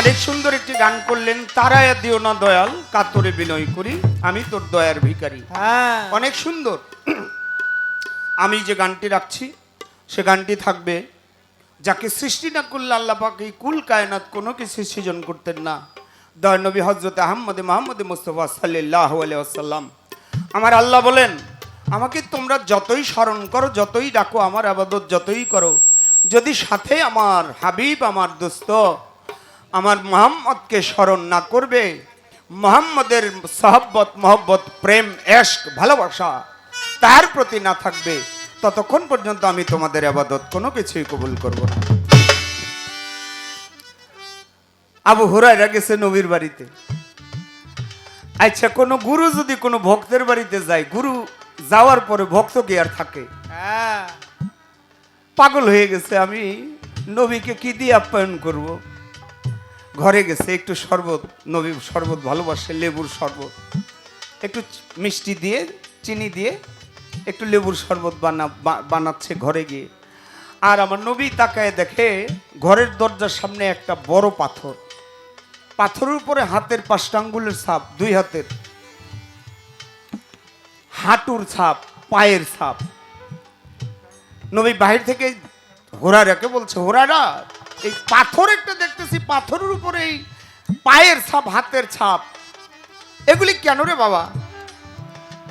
অনেক সুন্দর একটি গান করলেন তারায়া দিও না দয়াল কাতরে বিনয় করি আমি তোর দয়ার ভিখারি। হ্যাঁ। অনেক সুন্দর। আমি যে গানটি রাখছি সে গানটি থাকবে যাকে সৃষ্টি না করলে আল্লাহ পাক এই কুল কায়নাত কোনো কিছু সৃজন করতেন না। দয় নবী হজরত আহম্মদ মাহমুদ মুস্তফা সাল্লাহ আসাল্লাম আমার আল্লাহ বলেন আমাকে তোমরা যতই স্মরণ করো যতই ডাকো আমার আবাদত যতই করো যদি সাথে আমার হাবিব আমার দোস্ত আমার মোহাম্মদকে স্মরণ না করবে। মোহাম্মদের সাহব্বত মহব্বত প্রেম এশক ভালোবাসা তার প্রতি না থাকবে। ততক্ষণ পর্যন্ত আমি তোমাদের আবাদত কোনো কিছুই কবুল করব না। আবু হুরাইরা গেছে নবীর বাড়িতে। আচ্ছা কোনো গুরু যদি কোনো ভক্তের বাড়িতে যায় গুরু যাওয়ার পরে ভক্ত কি আর থাকে? হ্যাঁ। পাগল হয়ে গেছে আমি। নবীকে কি দিয়ে আপ্যায়ন করব? ঘরে গেছে, একটু শরবত, নবী শরবত ভালোবাসে, লেবুর শরবত। একটু মিষ্টি দিয়ে, চিনি দিয়ে একটু লেবুর শরবত বানা বানাচ্ছে ঘরে গিয়ে। আর আমার নবী তাকায় দেখে ঘরের দরজার সামনে একটা বড় পাথর। পাথরের উপরে হাতের পাঁচটা আঙ্গুলের ছাপ, দুই হাতের। হাঁটুর ছাপ, পায়ের ছাপ। নবী বাহির থেকে হোরারাকে বলছে, হোরারা এই পাথর একটা দেখতেছি, পাথরের উপরে এই পায়ের ছাপ, হাতের ছাপ। এগুলি কেন রে বাবা?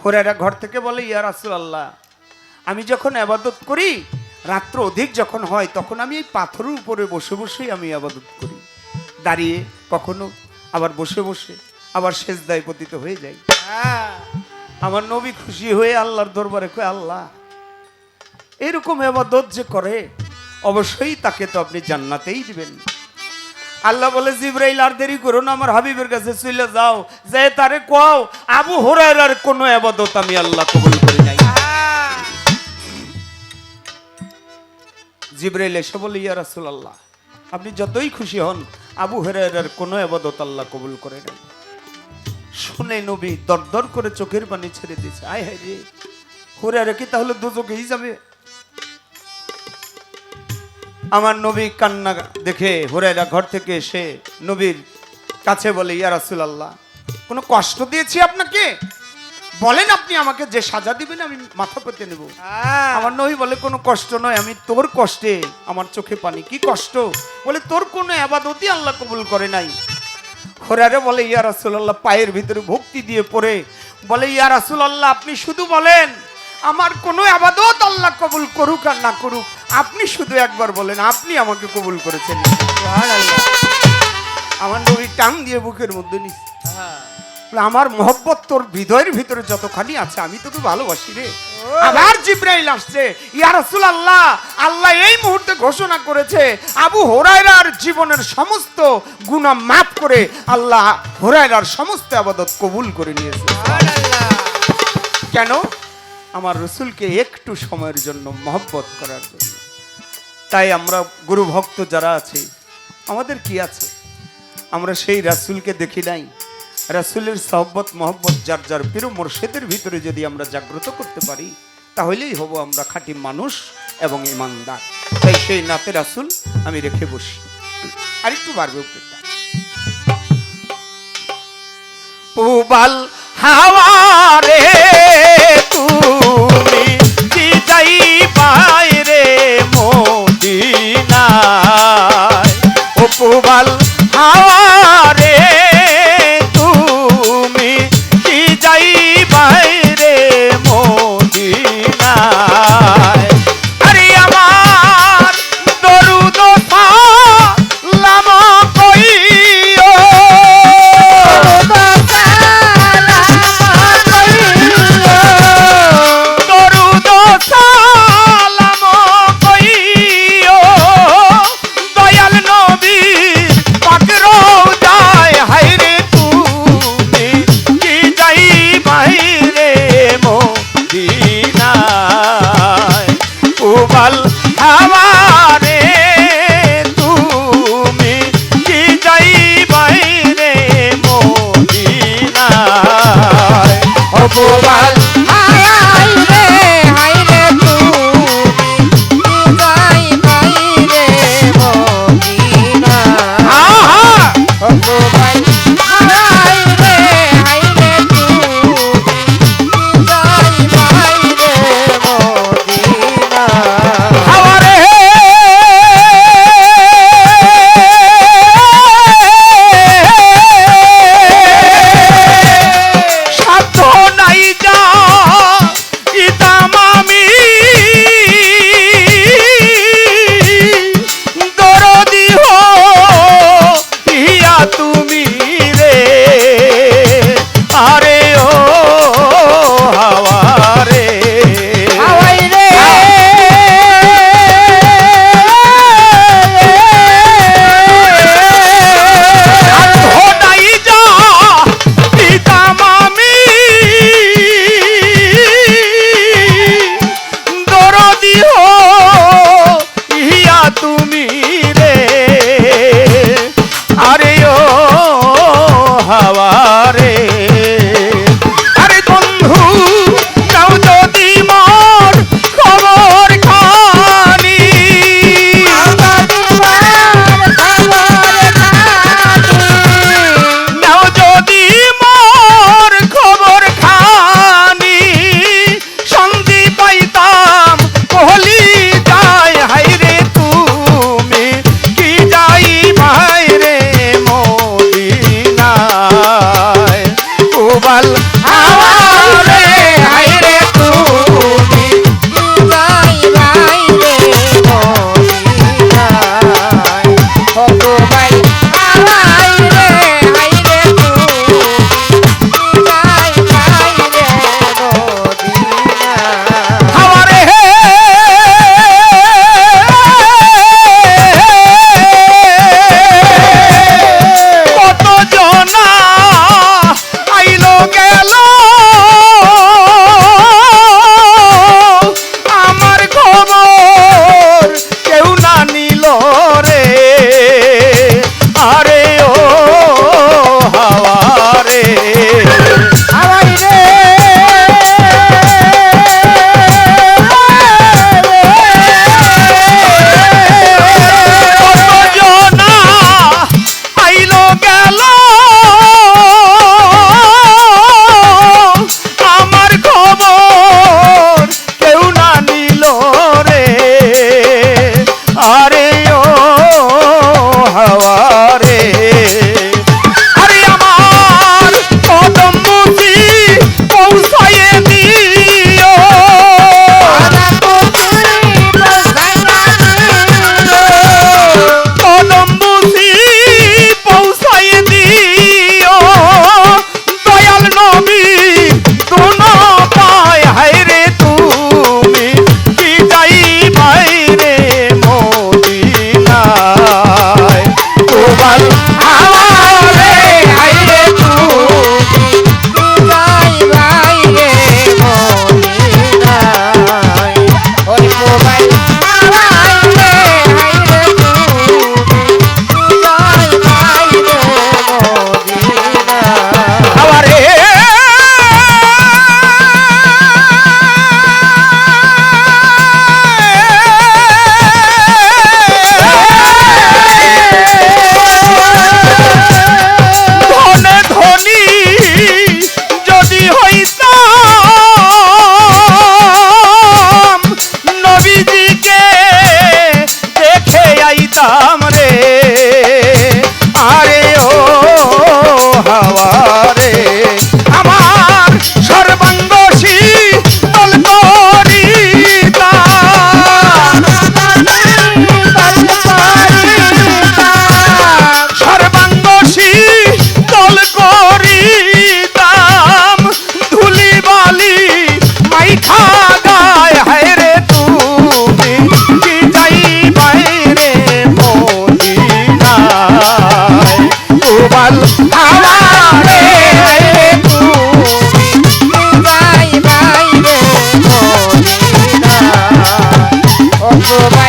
হোরারা ঘর থেকে বলে, ইয়া রাসূলুল্লাহ, আমি যখন আবাদত করি, রাত্র অধিক যখন হয়, তখন আমি এই পাথরের উপরে বসে বসেই আমি আবাদত করি। দাঁড়িয়ে কখনো আবার বসে বসে আবার শেষ দায় পতিত হয়ে যাই। হ্যাঁ আমার নবী খুশি হয়ে আল্লাহর দরবারে কয়, আল্লাহ, এরকম এবাদত যে করে অবশ্যই তাকে তো আপনি জান্নাতেই দিবেন। আল্লাহ বলে, জিব্রাইল, আর দেরি করো না, আমার হাবিবের কাছে চলে যাও। যে তারে কও, আবু হুরায়রার কোনো এবাদত আমি আল্লাহ কবুল করি নাই। জিব্রাইল এসে বলে, ইয়া রাসূলুল্লাহ, আপনি যতই খুশি হন, আবু হুরায়রার কোনো এবাদত আল্লাহ কবুল করে নাই। শুনে নবী দরদর করে চোখের পানি ছেড়ে দিয়েছে। আয় হায় রে, হুরায়রা কি তাহলে দুচোখেই যাবে? আমার নবী কান্না দেখে হুরায়রা ঘর থেকে এসে নবীর কাছে বলে ইয়া রাসূলুল্লাহ কোনো কষ্ট দিয়েছি আপনাকে? বলেন আপনি আমাকে যে সাজা দিবেন আমি মাথা পেতে নেব। হ্যাঁ। আমার নবী বলে কোনো কষ্ট নয় আমি তোর কষ্টে আমার চোখে পানি কি কষ্ট? বলে তোর কোনো আবাদতই আল্লাহ কবুল করে নাই। খোরারে বলে ইয়া রাসূলুল্লাহ পায়ের ভিতরে ভক্তি দিয়ে পড়ে। বলে ইয়া রাসূলুল্লাহ আপনি শুধু বলেন আমার কোনো আবাদত আল্লাহ কবুল করুক আর না করুক। আপনি শুধু একবার বলেন আপনি আমাকে কবুল করেছেন। আমার নবী টান দিয়ে বুকের মধ্যে নিস। আমার মহব্বত তোর হৃদয়ের ভিতরে যতখানি আছে আমি তোকে ভালোবাসি রে। আবার জিব্রাইল আসছে ইয়া রাসূলুল্লাহ আল্লাহ এই মুহূর্তে ঘোষণা করেছে আবু হুরায়রার জীবনের সমস্ত গুনাহ মাফ করে আল্লাহ হুরায়রার সমস্ত আবাদত কবুল করে নিয়েছে। সুবহানাল্লাহ। কেন? আমার রসুলকে একটু সময়ের জন্য মহব্বত করার জন্য। তাই আমরা গুরু ভক্ত যারা আছি, আমাদের কি আছে? আমরা সেই রাসুলকে দেখি নাই। রাসুলের সহব্বত, মহব্বত, যার যার প্রিয় মোর্শেদের ভিতরে যদি আমরা জাগ্রত করতে পারি, তাহলেই হব আমরা খাঁটি মানুষ এবং ইমানদার। তাই সেই নাতে রাসুল আমি রেখে বসি। আরেকটু বাড়বে উপরেটা। পুবাল হাওয়ারে তুমি ভগবান calor.